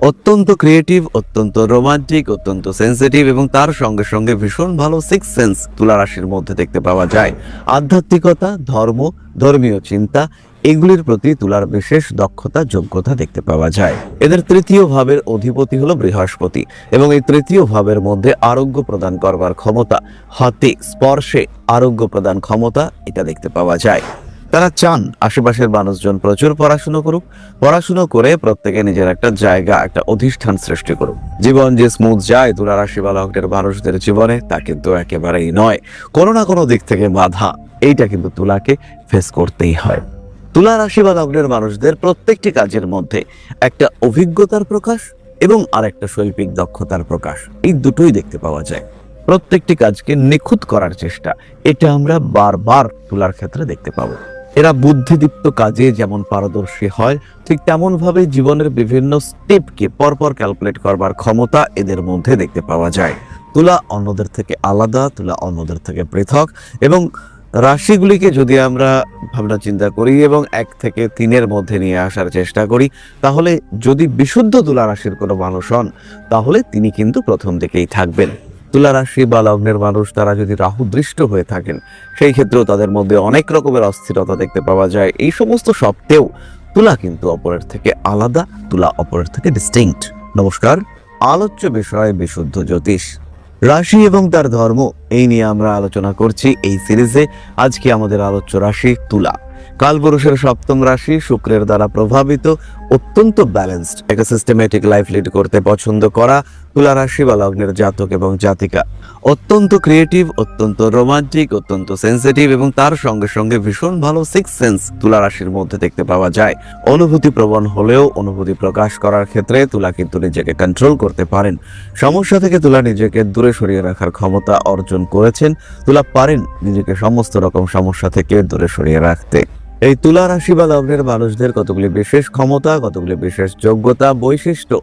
অত্যন্ত ক্রিয়েটিভ অত্যন্ত রোমান্টিক অত্যন্ত সেন্সিটিভ এবং তার সঙ্গে সঙ্গে ভীষণ ভালো সিক্স সেন্স তুলা রাশির মধ্যে দেখতে পাওয়া যায়। আধ্যাত্মিকতা, ধর্ম, ধর্মীয় চিন্তা, এগুলির প্রতি তুলার বিশেষ দক্ষতা, যোগ্যতা দেখতে পাওয়া যায়। এদের তৃতীয় ভাবের অধিপতি হলো বৃহস্পতি এবং এই তৃতীয় ভাবের মধ্যে আরোগ্য প্রদান করবার ক্ষমতা, হাতে, স্পর্শে আরোগ্য প্রদান ক্ষমতা, এটা দেখতে পাওয়া যায়। তারা চান আশেপাশের মানুষজন প্রচুর পড়াশুনো করুক, পড়াশুনো করে প্রত্যেকে নিজের একটা জায়গা, একটা অধিষ্ঠান সৃষ্টি করুক। জীবন যে স্মুথ যায় তুলা রাশি বা লগ্নের মানুষদের জীবনে তা কিন্তু একেবারেই নয়। কোনো না কোনো দিক থেকে বাধা, এইটা কিন্তু তুলাকে ফেস করতেই হয়। তুলা রাশি বা লগ্নের মানুষদের প্রত্যেকটি কাজের মধ্যে একটা অভিজ্ঞতার প্রকাশ এবং আরেকটা শৈল্পিক দক্ষতার প্রকাশ, এই দুটোই দেখতে পাওয়া যায়। প্রত্যেকটি কাজকে নিখুঁত করার চেষ্টা, এটা আমরা বারবার তুলার ক্ষেত্রে দেখতে পাবো। এরা বুদ্ধিদীপ্ত কাজে যেমন পারদর্শী হয়, ঠিক তেমন ভাবে জীবনের বিভিন্ন স্টেপকে পরপর ক্যালকুলেট করবার ক্ষমতা এদের মধ্যে দেখতে পাওয়া যায়। তুলা অন্যদের থেকে আলাদা, তুলা অন্যদের থেকে পৃথক এবং রাশিগুলিকে যদি আমরা ভাবনা চিন্তা করি এবং এক থেকে তিনের মধ্যে নিয়ে আসার চেষ্টা করি, তাহলে যদি বিশুদ্ধ তুলা রাশির কোনো মানুষ হন, তাহলে তিনি কিন্তু প্রথম দিকেই থাকবেন। তুলা রাশি বা লগ্নের মানুষ তারা যদি রাহু দৃষ্ট হয়ে থাকেন, সেই ক্ষেত্রেও তাদের মধ্যে অনেক রকমের অস্থিরতা দেখতে পাওয়া যায়। এই সমস্ত সত্ত্বেও তুলা কিন্তু অপরের থেকে আলাদা, তুলা অপরের থেকে ডিস্টিংক্ট নমস্কার, আলোচ্য বিষয় বিশুদ্ধ জ্যোতিষ। রাশি এবং তার ধর্ম, এই নিয়ে আমরা আলোচনা করছি এই সিরিজে আজকে আমাদের আলোচ্য রাশি তুলা। কালপুরুষের সপ্তম রাশি শুক্রের দ্বারা প্রভাবিত, অত্যন্ত ব্যালেন্সড একটা সিস্টেমেটিক লাইফ লিড করতে পছন্দ করা তুলা রাশি বা লগ্নের জাতক এবং জাতিকা। অত্যন্ত ক্রিয়েটিভ অত্যন্ত রোমান্টিক অত্যন্ত সেন্সিটিভ এবং তার সঙ্গে সঙ্গে ভীষণ ভালো সিক্স সেন্স তুলা রাশির মধ্যে দেখতে পাওয়া যায়। অনুভূতি প্রবণ হলেও অনুভূতি প্রকাশ করার ক্ষেত্রে তুলা কিন্তু নিজেকে কন্ট্রোল করতে পারেন। সমস্যা থেকে তুলা নিজেকে দূরে সরিয়ে রাখার ক্ষমতা অর্জন করেছেন। তুলা পারেন নিজেকে সমস্ত রকম সমস্যা থেকে দূরে সরিয়ে রাখতে। এই তুলা রাশি বা লগ্নের মানুষদের কতগুলি বিশেষ ক্ষমতা, কতগুলি বিশেষ যোগ্যতা, বৈশিষ্ট্য,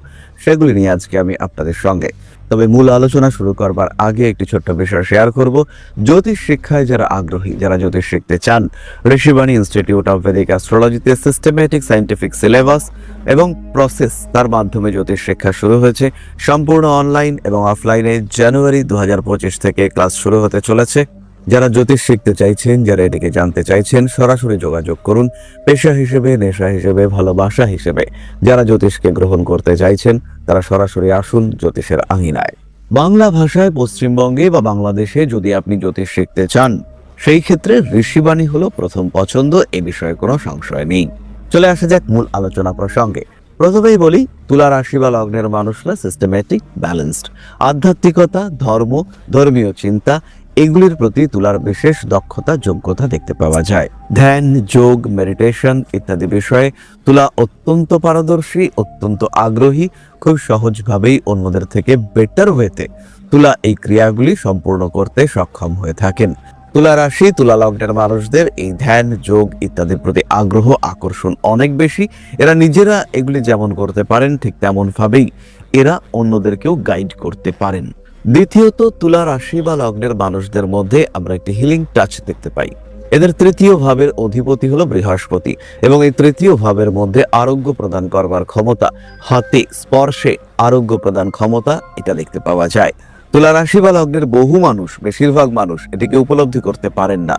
সেগুলি নিয়ে আজকে আমি আপনাদের সঙ্গে। তবে মূল আলোচনা শুরু করবার আগে একটি ছোট্ট বিষয় শেয়ার করব। জ্যোতিষ শিক্ষায় যারা আগ্রহী, যারা জ্যোতিষ শিখতে চান, ঋষিবাণী ইনস্টিটিউট অফ ভেদিক অ্যাস্ট্রোলজিতে সিস্টেমেটিক সাইন্টিফিক সিলেবাস এবং প্রসেস তার মাধ্যমে জ্যোতিষ শিক্ষা শুরু হয়েছে। সম্পূর্ণ অনলাইন এবং অফলাইনে জানুয়ারি দু হাজার পঁচিশ থেকে ক্লাস শুরু হতে চলেছে। যারা জ্যোতিষ শিখতে চাইছেন, যারা এটিকে জানতে চাইছেন, সরাসরি যোগাযোগ করুন পেশা হিসেবে, নেশা হিসেবে, ভালোবাসা হিসেবে। যারা জ্যোতিষকে গ্রহণ করতে চাইছেন, তারা সরাসরি আসুন জ্যোতিষের আঙিনায়। বাংলা ভাষায়, পশ্চিমবঙ্গে বা বাংলাদেশে যদি আপনি জ্যোতিষ শিখতে চান, সেই ক্ষেত্রে ঋষিবাণী হলো প্রথম পছন্দ, এ বিষয়ে কোনো সংশয় নেই। চলে আসা যাক মূল আলোচনা প্রসঙ্গে। প্রথমেই বলি, তুলা রাশি বা লগ্নের মানুষরা সিস্টেমেটিক ব্যালেন্সড আধ্যাত্মিকতা, ধর্ম, ধর্মীয় চিন্তা এগুলির প্রতি তুলার বিশেষ দক্ষতা, যোগ্যতা দেখতে পাওয়া যায়। ধ্যান, যোগ, মেডিটেশন ইত্যাদি বিষয়ে তুলা অত্যন্ত পারদর্শী, অত্যন্ত আগ্রহী, খুব সহজভাবেই অন্যদের থেকে বেটার হয়েতে তুলা এই ক্রিয়াগুলি সম্পূর্ণ করতে সক্ষম হয়ে থাকেন। তুলা রাশি, তুলা লগ্নের মানুষদের এই ধ্যান, যোগ ইত্যাদির প্রতি আগ্রহ, আকর্ষণ অনেক বেশি। এরা নিজেরা এগুলি যেমন করতে পারেন ঠিক তেমন ভাবেই এরা অন্যদেরকেও গাইড করতে পারেন। দ্বিতীয়ত, তুলা রাশি বা লগ্নের মানুষদের মধ্যে আমরা একটি হিলিং টাচ দেখতে পাই। এদের তৃতীয় ভাবের অধিপতি হলো বৃহস্পতি এবং এই তৃতীয় ভাবের মধ্যে আরোগ্য প্রদান করবার ক্ষমতা, হাতে, স্পর্শে আরোগ্য প্রদান ক্ষমতা এটা দেখতে পাওয়া যায়। তুলা রাশি বা লগ্নের বহু মানুষ, বেশিরভাগ মানুষ এটিকে উপলব্ধি করতে পারেন না।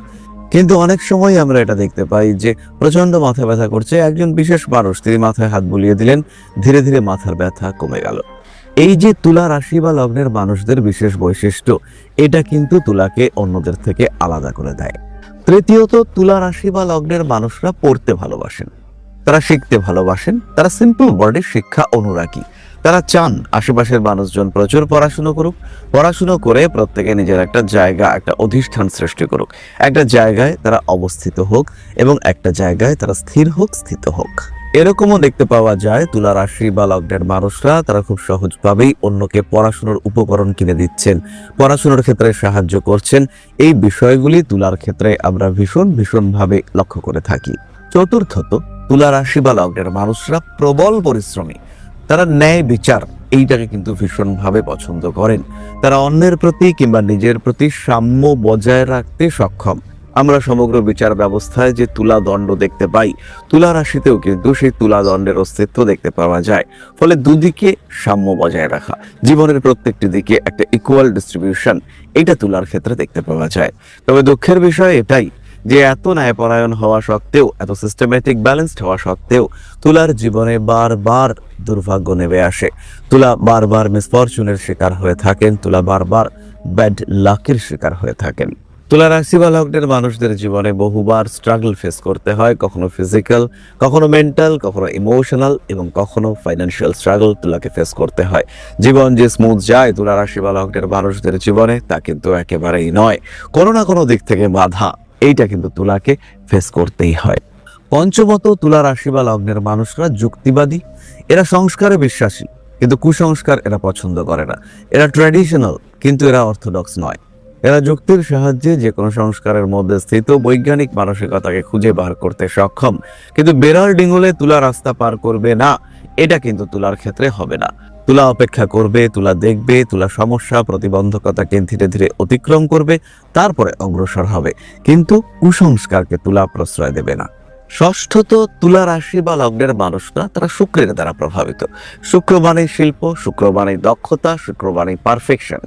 কিন্তু অনেক সময় আমরা এটা দেখতে পাই যে প্রচণ্ড মাথা ব্যথা করছে, একজন বিশেষ মানুষ তিনি মাথায় হাত বুলিয়ে দিলেন, ধীরে ধীরে মাথার ব্যথা কমে গেল। এই যে তুলা রাশি বা লগ্নের মানুষদের বিশেষ বৈশিষ্ট্য, এটা কিন্তু তুলাকে অন্যদের থেকে আলাদা করে দেয়। তৃতীয়ত, তুলা রাশি বা লগ্নের মানুষরা পড়তে ভালোবাসেন। তারা শিখতে ভালোবাসেন, তারা সিম্পল ওয়ার্ডের শিক্ষা অনুরাগী। তারা চান আশেপাশের মানুষজন প্রচুর পড়াশুনো করুক, পড়াশুনো করে প্রত্যেকে নিজের একটা জায়গা, একটা অধিষ্ঠান সৃষ্টি করুক। একটা জায়গায় তারা অবস্থিত হোক এবং একটা জায়গায় তারা স্থির হোক, স্থিত হোক। এরকমও দেখতে পাওয়া যায় তুলা রাশি বা লগ্নের মানুষরা তারা খুব সহজভাবেই অন্যকে পড়াশুনোর উপকরণ কিনে দিচ্ছেন, পড়াশোনার ক্ষেত্রে সাহায্য করছেন। এই বিষয়গুলি তুলার ক্ষেত্রে আমরা ভীষণ ভীষণভাবে লক্ষ্য করে থাকি। চতুর্থত তুলা রাশি বা লগ্নের মানুষরা প্রবল পরিশ্রমী। তারা ন্যায় বিচার, এইটাকে কিন্তু ভীষণভাবে পছন্দ করেন। তারা অন্যের প্রতি কিংবা নিজের প্রতি সাম্য বজায় রাখতে সক্ষম। আমরা সমগ্র বিচার ব্যবস্থায় যে তুলা দণ্ড দেখতে পাই, তুলা রাশিতেও কিন্তু সেই তুলা দণ্ডের অস্তিত্ব দেখতে পাওয়া যায়। ফলে দুদিকে সাম্য বজায় রাখা, জীবনের প্রত্যেকটি দিকে একটা ইকুয়াল ডিস্ট্রিবিউশন এটা তুলার ক্ষেত্রে দেখতে পাওয়া যায়। তবে দুঃখের বিষয় এটাই যে এত ন্যায়পরায়ণ হওয়া সত্ত্বেও, এত সিস্টেমেটিক ব্যালেন্সড হওয়া সত্ত্বেও তুলার জীবনে বারবার দুর্ভাগ্য নেমে আসে। তুলা বারবার মিসফরচুনের শিকার হয়ে থাকেন, তুলা বারবার ব্যাড লাকের শিকার হয়ে থাকেন। তুলা রাশি বা লগ্নের মানুষদের জীবনে বহুবার স্ট্রাগল ফেস করতে হয়। কখনো ফিজিক্যাল কখনো মেন্টাল কখনো ইমোশনাল এবং কখনো ফাইন্যান্সিয়াল স্ট্রাগল তুলাকে ফেস করতে হয়। জীবন যে স্মুথ যায়, তুলা রাশি বা লগ্নের মানুষদের জীবনে, তা কিন্তু একেবারেই নয়। কোনো না কোনো দিক থেকে বাধা, এইটা কিন্তু তুলাকে ফেস করতেই হয়। পঞ্চমত, তুলা রাশি বা লগ্নের মানুষরা যুক্তিবাদী, এরা সংস্কারে বিশ্বাসী, কিন্তু কুসংস্কার এরা পছন্দ করে না। এরা ট্র্যাডিশনাল কিন্তু এরা অর্থোডক্স নয়। এরা যুক্তির সাহায্যে যে কোনো সংস্কারের মধ্যে স্থিত বৈজ্ঞানিক মানসিকতাকে খুঁজে বার করতে সক্ষম। কিন্তু বেড়াল ডিঙ্গুলে তুলা রাস্তা পার করবে না, এটা কিন্তু তুলার ক্ষেত্রে হবে না। তুলা অপেক্ষা করবে, তুলা দেখবে, তুলা সমস্যা প্রতিবন্ধকতাকে ধীরে ধীরে অতিক্রম করবে, তারপরে অগ্রসর হবে। কিন্তু কুসংস্কারকে তুলা প্রশ্রয় দেবে না। ষষ্ঠত, তুলা রাশি বা লগ্নের মানুষরা তারা শুক্রের দ্বারা প্রভাবিত। শুক্র মানে শিল্প শুক্র মানে দক্ষতা শুক্র মানে পারফেকশন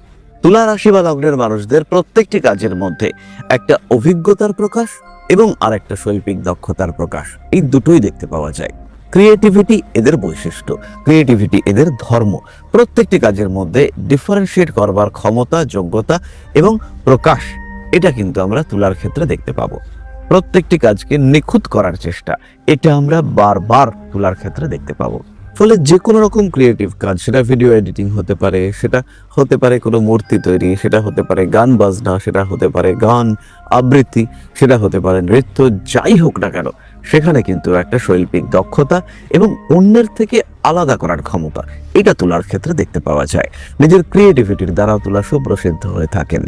তুলা রাশি বা লগ্নের মানুষদের প্রত্যেকটি কাজের মধ্যে একটা অভিজ্ঞতার প্রকাশ এবং আরেকটা শৈল্পিক দক্ষতার প্রকাশ। এই দুটোই দেখতে পাওয়া যায়। ক্রিয়েটিভিটি এদের বৈশিষ্ট্য। ক্রিয়েটিভিটি এদের ধর্ম। প্রত্যেকটি কাজের মধ্যে ডিফারেন্সিয়েট করবার ক্ষমতা, যোগ্যতা এবং প্রকাশ, এটা কিন্তু আমরা তুলার ক্ষেত্রে দেখতে পাবো। প্রত্যেকটি কাজকে নিখুঁত করার চেষ্টা, এটা আমরা বারবার তুলার ক্ষেত্রে দেখতে পাবো। ফলে যে কোনো রকম ক্রিয়েটিভ কাজ, সেটা ভিডিও এডিটিং হতে পারে, সেটা হতে পারে কোনো মূর্তি তৈরি, সেটা হতে পারে গান বাজনা, সেটা হতে পারে গান আবৃত্তি, সেটা হতে পারে নৃত্য, যাই হোক না কেন, সেখানে কিন্তু একটা শৈল্পিক দক্ষতা এবং অন্যের থেকে আলাদা করার ক্ষমতা, এটা তোলার ক্ষেত্রে দেখতে পাওয়া যায়। নিজের ক্রিয়েটিভিটির দ্বারা তোলা সুপ্রসিদ্ধ হয়ে থাকেন।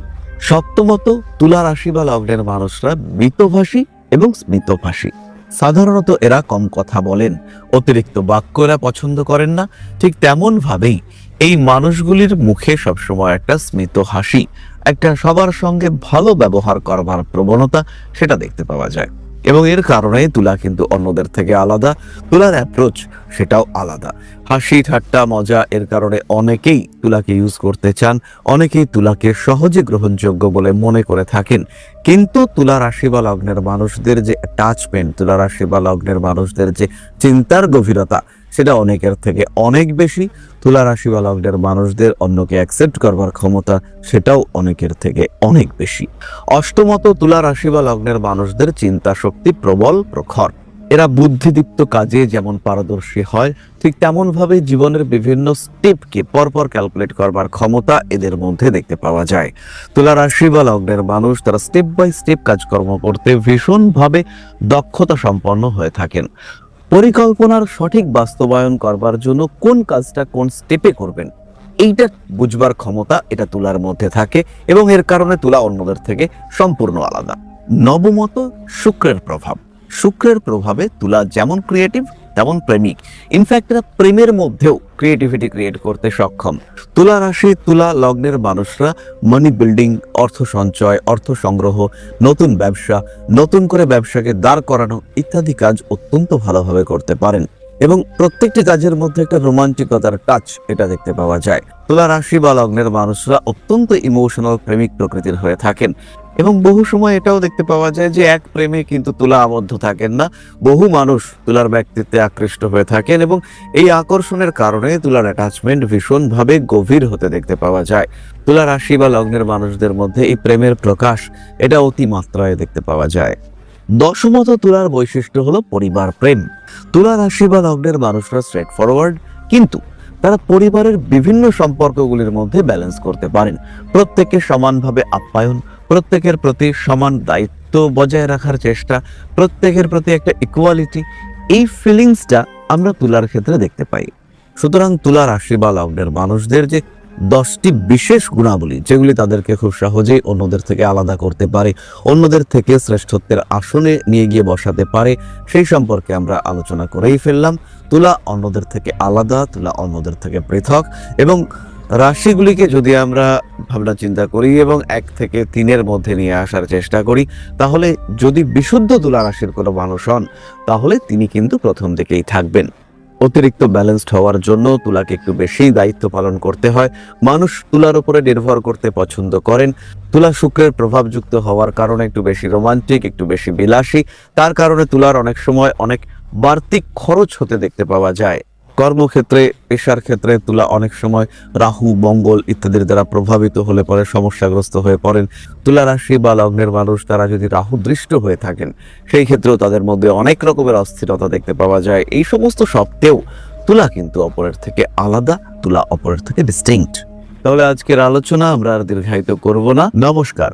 সপ্তমত, তুলা রাশি বা লগ্নের মানুষরা মৃতভাষী এবং স্মিতভাষী। সাধারণত এরা কম কথা বলেন, অতিরিক্ত বাক্য এরা পছন্দ করেন না। ঠিক তেমন ভাবেই এই মানুষগুলির মুখে সবসময় একটা স্মিত হাসি, একটা সবার সঙ্গে ভালো ব্যবহার করবার প্রবণতা, সেটা দেখতে পাওয়া যায়। এবং এর কারণে তুলা কিন্তু অন্যদের থেকে আলাদা। তুলার অ্যাপ্রোচ সেটাও আলাদা। হাসি, ঠাট্টা, মজা, এর কারণে অনেকেই তুলাকে ইউজ করতে চান, অনেকেই তুলাকে সহজে গ্রহণযোগ্য বলে মনে করে থাকেন। কিন্তু তুলা রাশি বা লগ্নের মানুষদের যে অ্যাটাচমেন্ট তুলা রাশি বা লগ্নের মানুষদের যে চিন্তার গভীরতা সেটা অনেকের থেকে অনেক বেশি। তুলা রাশি বা লগ্নের মানুষদের অন্যকে অ্যাকসেপ্ট করবার ক্ষমতা সেটাও অনেকের থেকে অনেক বেশি। অষ্টমত, তুলা রাশি বা লগ্নের মানুষদের চিন্তা শক্তি প্রবল, প্রখর। এরা বুদ্ধিদীপ্ত কাজে যেমন পারদর্শী হয়, ঠিক তেমন ভাবে জীবনের বিভিন্ন স্টেপকে পরপর ক্যালকুলেট করবার ক্ষমতা এদের মধ্যে দেখতে পাওয়া যায়। তুলা রাশি বা লগ্নের মানুষ তারা স্টেপ বাই স্টেপ কাজকর্ম করতে ভীষণভাবে দক্ষতা সম্পন্ন হয়ে থাকেন। পরিকল্পনার সঠিক বাস্তবায়ন করবার জন্য কোন কাজটা কোন স্টেপে করবেন, এইটা বুঝবার ক্ষমতা এটা তুলার মধ্যে থাকে এবং এর কারণে তুলা অন্যদের থেকে সম্পূর্ণ আলাদা। নবমত শুক্রের প্রভাব। শুক্রের প্রভাবে তুলা যেমন ক্রিয়েটিভ তেমন প্রেমিক। ইনফ্যাক্ট এরা প্রেমের মধ্যেও ক্রিয়েটিভিটি ক্রিয়েট করতে সক্ষম। তুলা রাশি, তুলা লগ্নের মানুষরা মানি বিল্ডিং অর্থ সঞ্চয়, অর্থ সংগ্রহ, নতুন ব্যবসা, নতুন করে ব্যবসাকে দাঁড় করানো ইত্যাদি কাজ অত্যন্ত ভালোভাবে করতে পারেন। এবং প্রত্যেকটি কাজের মধ্যে একটা রোমান্টিকতার টাচ এটা দেখতে পাওয়া যায়। তুলা রাশি বা লগ্নের মানুষরা অত্যন্ত ইমোশনাল প্রেমিক প্রকৃতির হয়ে থাকেন। এবং বহু সময় এটাও দেখতে পাওয়া যায় যে এক প্রেমে কিন্তু তুলা আবদ্ধ থাকেন না। বহু মানুষ তুলার ব্যক্তিত্বে আকৃষ্ট হয়ে থাকেন এবং এই আকর্ষণের কারণে তুলার অ্যাটাচমেন্ট ভীষণভাবে গভীর হতে দেখতে পাওয়া যায়। তুলা রাশি বা লগ্নের মানুষদের মধ্যে এই প্রেমের প্রকাশ এটা অতিমাত্রায় দেখতে পাওয়া যায়। দশমত তুলার বৈশিষ্ট্য হলো পরিবার প্রেম। তুলা রাশি বা লগ্নের মানুষরা স্ট্রেট ফরওয়ার্ড কিন্তু তারা পরিবারের বিভিন্ন সম্পর্কগুলির মধ্যে ব্যালেন্স করতে পারেন। প্রত্যেককে সমানভাবে আপ্যায়ন প্রত্যেকের প্রতি সমান দায়িত্ব বজায় রাখার চেষ্টা, প্রত্যেকের প্রতি একটা ইকুয়ালিটি এই ফিলিংসটা আমরা তুলার ক্ষেত্রে দেখতে পাই। সুতরাং তুলা রাশি বা লগ্নের মানুষদের যে দশটি বিশেষ গুণাবলী, যেগুলি তাদেরকে খুব সহজেই অন্যদের থেকে আলাদা করতে পারে, অন্যদের থেকে শ্রেষ্ঠত্বের আসনে নিয়ে গিয়ে বসাতে পারে, সেই সম্পর্কে আমরা আলোচনা করেই ফেললাম। তুলা অন্যদের থেকে আলাদা, তুলা অন্যদের থেকে পৃথক এবং রাশিগুলিকে যদি আমরা ভাবনা চিন্তা করি এবং এক থেকে তিনের মধ্যে নিয়ে আসার চেষ্টা করি, তাহলে যদি বিশুদ্ধ তুলা রাশির কোনো মানুষ হন, তাহলে তিনি কিন্তু প্রথম দিকেই থাকবেন। অতিরিক্ত ব্যালেন্সড হওয়ার জন্য তুলাকে একটু বেশি দায়িত্ব পালন করতে হয়। মানুষ তুলার উপরে নির্ভর করতে পছন্দ করেন। তুলা শুক্রের প্রভাবযুক্ত হওয়ার কারণে একটু বেশি রোমান্টিক একটু বেশি বিলাসী। তার কারণে তুলার অনেক সময় অনেক বাড়তি খরচ হতে দেখতে পাওয়া যায়। কর্মক্ষেত্রে, পেশার ক্ষেত্রে তুলা অনেক সময় রাহু, মঙ্গল ইত্যাদির দ্বারা প্রভাবিত হলে পরে সমস্যাগ্রস্ত হয়ে পড়েন। তুলা রাশি বা লগ্নের মানুষ তারা যদি রাহু দৃষ্ট হয়ে থাকেন, সেই ক্ষেত্রেও তাদের মধ্যে অনেক রকমের অস্থিরতা দেখতে পাওয়া যায়। এই সমস্ত সত্ত্বেও তুলা কিন্তু অপরের থেকে আলাদা, তুলা অপরের থেকে ডিস্টিংক্ট তাহলে আজকের আলোচনা আমরা আর দীর্ঘায়িত করব না। নমস্কার।